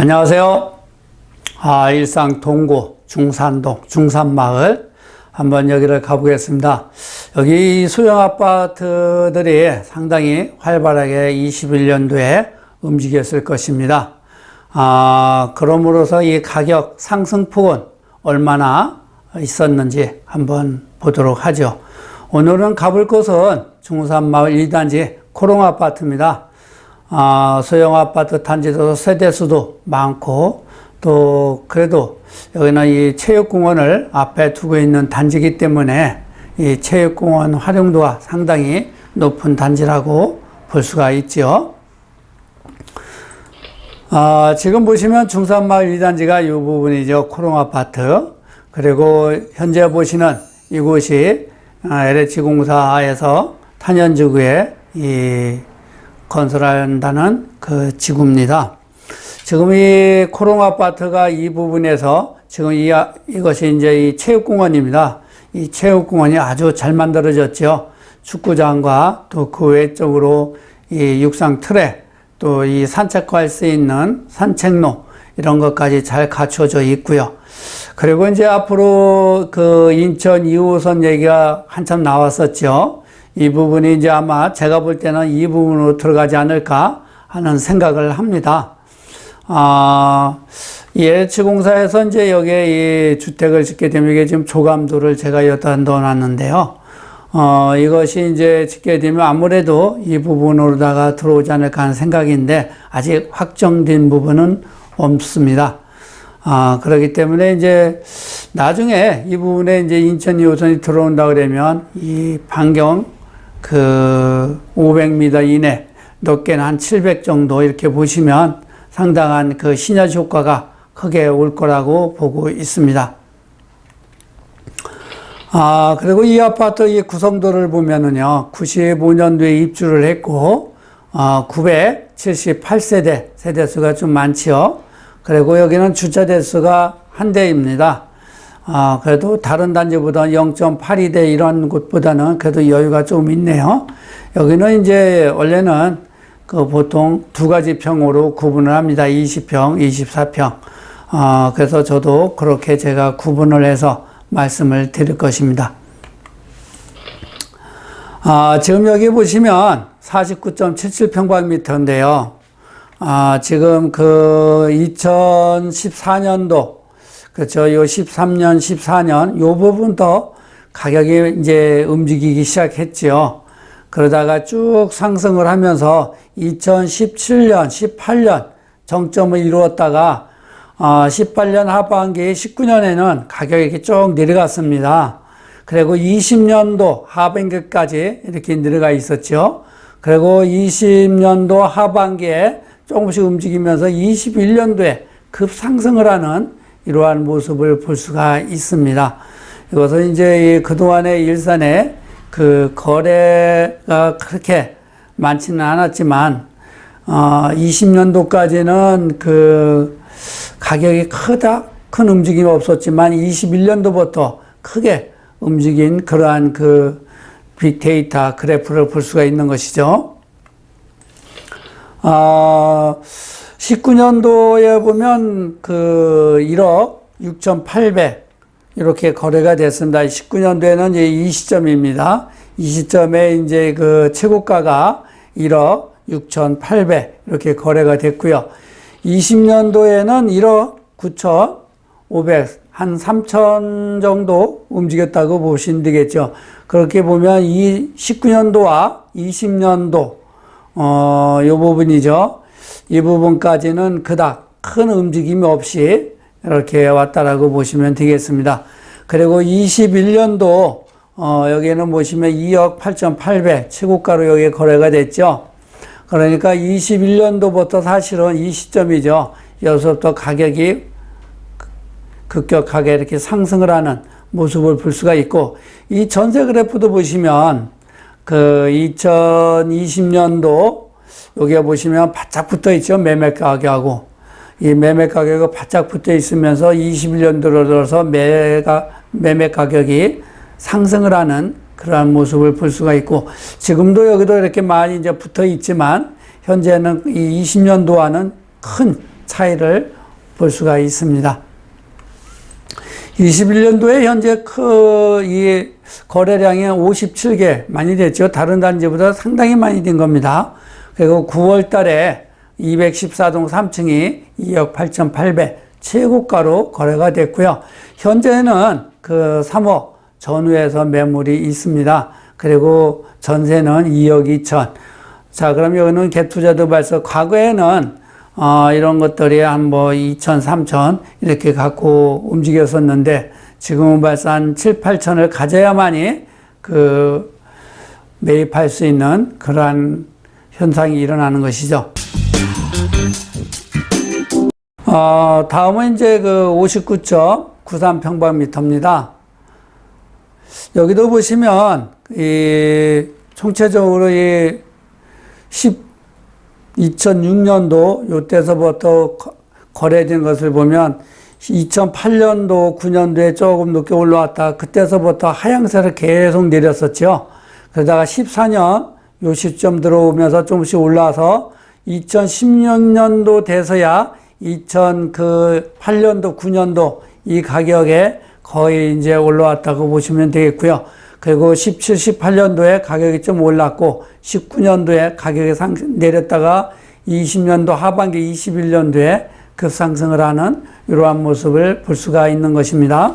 안녕하세요. 아, 일상 동구 중산동 중산마을 한번 여기를 가보겠습니다. 여기 소형 아파트들이 상당히 활발하게 21년도에 움직였을 것입니다. 아, 그러므로서 이 가격 상승폭은 얼마나 있었는지 한번 보도록 하죠. 오늘은 가볼 곳은 중산마을 1단지 코롱 아파트입니다. 아, 소형 아파트 단지도 세대 수도 많고 또 그래도 여기는 이 체육공원을 앞에 두고 있는 단지이기 때문에 이 체육공원 활용도가 상당히 높은 단지라고 볼 수가 있죠. 아, 지금 보시면 중산마을 2단지가 이 부분이죠. 코롱 아파트. 그리고 현재 보시는 이곳이 LH공사에서 탄현지구에 이 건설한다는 그 지구입니다. 지금 이 코롱 아파트가 이 부분에서 지금 이, 아, 이것이 이제 이 체육공원입니다. 이 체육공원이 아주 잘 만들어졌죠. 축구장과 또 그 외쪽으로 이 육상 트랙 또이 산책할 수 있는 산책로 이런 것까지 잘 갖춰져 있고요. 그리고 이제 앞으로 그 인천 2호선 얘기가 한참 나왔었죠. 이 부분이 이제 아마 제가 볼 때는 이 부분으로 들어가지 않을까 하는 생각을 합니다. 아, 이 LH공사에서 이제 여기에 이 주택을 짓게 되면 이게 지금 조감도를 제가 여기다 넣어놨는데요. 어, 이것이 이제 짓게 되면 아무래도 이 부분으로다가 들어오지 않을까 하는 생각인데 아직 확정된 부분은 없습니다. 아, 그렇기 때문에 이제 나중에 이 부분에 이제 인천 2호선이 들어온다 그러면 이 반경 그 500m 이내 높게는 한 700 정도 이렇게 보시면 상당한 그 시너지 효과가 크게 올 거라고 보고 있습니다. 아, 그리고 이 아파트 이 구성도를 보면은요, 95년도에 입주를 했고, 어, 978세대, 세대수가 좀 많지요. 그리고 여기는 주차 대수가 한 대입니다. 아, 그래도 다른 단지보다 0.82대 이런 곳보다는 그래도 여유가 좀 있네요. 여기는 이제 원래는 그 보통 두 가지 평으로 구분을 합니다. 20평, 24평. 아, 그래서 저도 그렇게 제가 구분을 해서 말씀을 드릴 것입니다. 아, 지금 여기 보시면 49.77평방미터인데요. 아, 지금 그 2014년도 그렇죠. 요 13년, 14년 요 부분도 가격이 이제 움직이기 시작했죠. 그러다가 쭉 상승을 하면서 2017년, 18년 정점을 이루었다가 어, 18년 하반기에 19년에는 가격이 이렇게 쭉 내려갔습니다. 그리고 20년도 하반기까지 이렇게 내려가 있었죠. 그리고 20년도 하반기에 조금씩 움직이면서 21년도에 급상승을 하는 이러한 모습을 볼 수가 있습니다. 이것은 이제 그동안의 일산에 그 거래가 그렇게 많지는 않았지만, 어, 20년도까지는 그 가격이 크다, 큰 움직임이 없었지만 21년도부터 크게 움직인 그러한 그 빅데이터 그래프를 볼 수가 있는 것이죠. 어, 19년도에 보면 그 1억 6,800 이렇게 거래가 됐습니다. 19년도에는 이제 이 시점입니다. 이 시점에 이제 그 최고가가 1억 6,800 이렇게 거래가 됐고요. 20년도에는 1억 9,500, 한 3천 정도 움직였다고 보시면 되겠죠. 그렇게 보면 이 19년도와 20년도, 어, 요 부분이죠. 이 부분까지는 그닥 큰 움직임이 없이 이렇게 왔다라고 보시면 되겠습니다. 그리고 21년도, 어, 여기에는 보시면 2억 8,800 최고가로 여기 거래가 됐죠. 그러니까 21년도부터 사실은 이 시점이죠. 여기서부터 가격이 급격하게 이렇게 상승을 하는 모습을 볼 수가 있고, 이 전세 그래프도 보시면 그 2020년도 여기에 보시면 바짝 붙어 있죠. 매매 가격하고. 이 매매 가격이 바짝 붙어 있으면서 21년 들어서 매가, 매매 가격이 상승을 하는 그러한 모습을 볼 수가 있고, 지금도 여기도 이렇게 많이 이제 붙어 있지만, 현재는 이 20년도와는 큰 차이를 볼 수가 있습니다. 21년도에 현재 그이 거래량이 57개 많이 됐죠. 다른 단지보다 상당히 많이 된 겁니다. 그리고 9월 달에 214동 3층이 2억 8,800 최고가로 거래가 됐고요. 현재는 그 3억 전후에서 매물이 있습니다. 그리고 전세는 2억 2천. 자, 그럼 여기는 개투자도 발서 과거에는 어, 이런 것들이 한 뭐 2천, 3천 이렇게 갖고 움직였었는데 지금은 벌써 한 7, 8천을 가져야만이 그 매입할 수 있는 그러한 현상이 일어나는 것이죠. 어, 다음은 이제 그 59.93 평방미터입니다. 여기도 보시면 이 총체적으로 이 10, 2006년도 요때서부터 거래된 것을 보면 2008년도, 9년도에 조금 늦게 올라왔다. 그때서부터 하향세를 계속 내렸었죠. 그러다가 14년 요 시점 들어오면서 조금씩 올라와서 2016년도 돼서야 2008년도, 9년도 이 가격에 거의 이제 올라왔다고 보시면 되겠고요. 그리고 17, 18년도에 가격이 좀 올랐고 19년도에 가격이 상, 내렸다가 20년도 하반기 21년도에 급상승을 하는 이러한 모습을 볼 수가 있는 것입니다.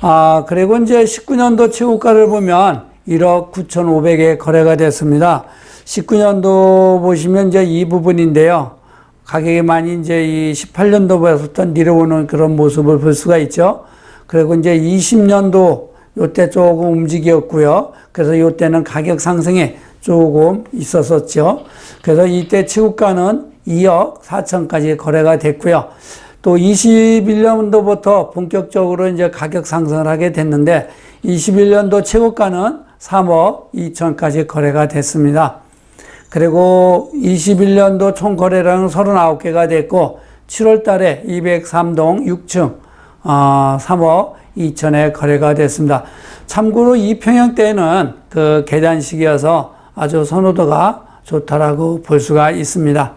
아, 그리고 이제 19년도 최고가를 보면 1억 9,500에 거래가 됐습니다. 19년도 보시면 이제 이 부분인데요. 가격이 많이 이제 이 18년도부터 내려오는 그런 모습을 볼 수가 있죠. 그리고 이제 20년도 요때 조금 움직였고요. 그래서 요때는 가격 상승에 조금 있었었죠. 그래서 이때 최고가는 2억 4천까지 거래가 됐고요. 또 21년도부터 본격적으로 이제 가격 상승을 하게 됐는데 21년도 최고가는 3억 2천까지 거래가 됐습니다. 그리고 21년도 총 거래량은 39개가 됐고 7월 달에 203동 6층 어, 3억 2천에 거래가 됐습니다. 참고로 이 평형 때는 그 계단식이어서 아주 선호도가 좋다라고 볼 수가 있습니다.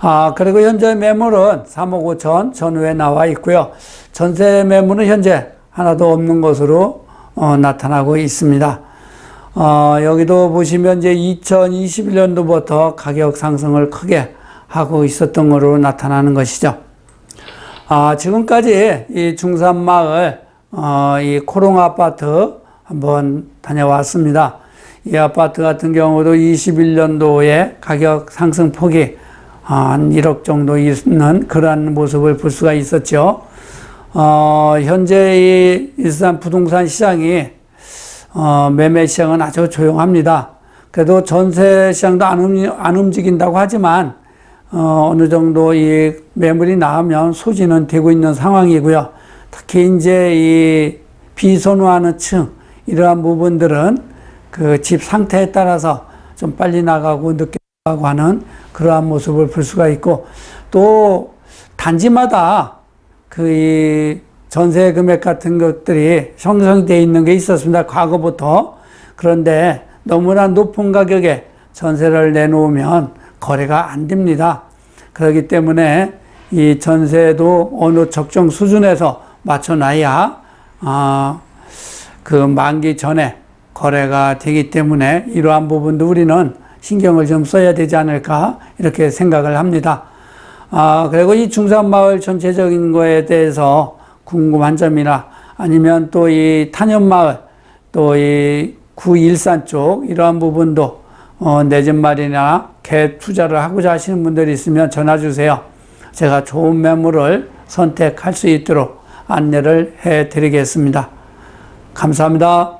아, 그리고 현재 매물은 3억 5천 전후에 나와 있고요. 전세 매물은 현재 하나도 없는 것으로 어, 나타나고 있습니다. 어, 여기도 보시면 이제 2021년도부터 가격 상승을 크게 하고 있었던 것으로 나타나는 것이죠. 아, 지금까지 이 중산마을, 어, 이 코롱 아파트 한번 다녀왔습니다. 이 아파트 같은 경우도 21년도에 가격 상승 폭이 한 1억 정도 있는 그러한 모습을 볼 수가 있었죠. 어, 현재 이 일산 부동산 시장이 어, 매매 시장은 아주 조용합니다. 그래도 전세 시장도 안, 움, 안 움직인다고 하지만 어, 어느 정도 이 매물이 나오면 소진은 되고 있는 상황이고요. 특히 이제 이 비선호하는 층 이러한 부분들은 그 집 상태에 따라서 좀 빨리 나가고 늦게 나가고 하는 그러한 모습을 볼 수가 있고 또 단지마다 그 전세 금액 같은 것들이 형성되어 있는 게 있었습니다. 과거부터. 그런데 너무나 높은 가격에 전세를 내놓으면 거래가 안 됩니다. 그렇기 때문에 이 전세도 어느 적정 수준에서 맞춰놔야 아, 그 만기 전에 거래가 되기 때문에 이러한 부분도 우리는 신경을 좀 써야 되지 않을까 이렇게 생각을 합니다. 아, 그리고 이 중산마을 전체적인 거에 대해서 궁금한 점이나 아니면 또 이 탄현마을 또 이 구일산 쪽 이러한 부분도 어, 내집 마련이나 개 투자를 하고자 하시는 분들이 있으면 전화 주세요. 제가 좋은 매물을 선택할 수 있도록 안내를 해 드리겠습니다. 감사합니다.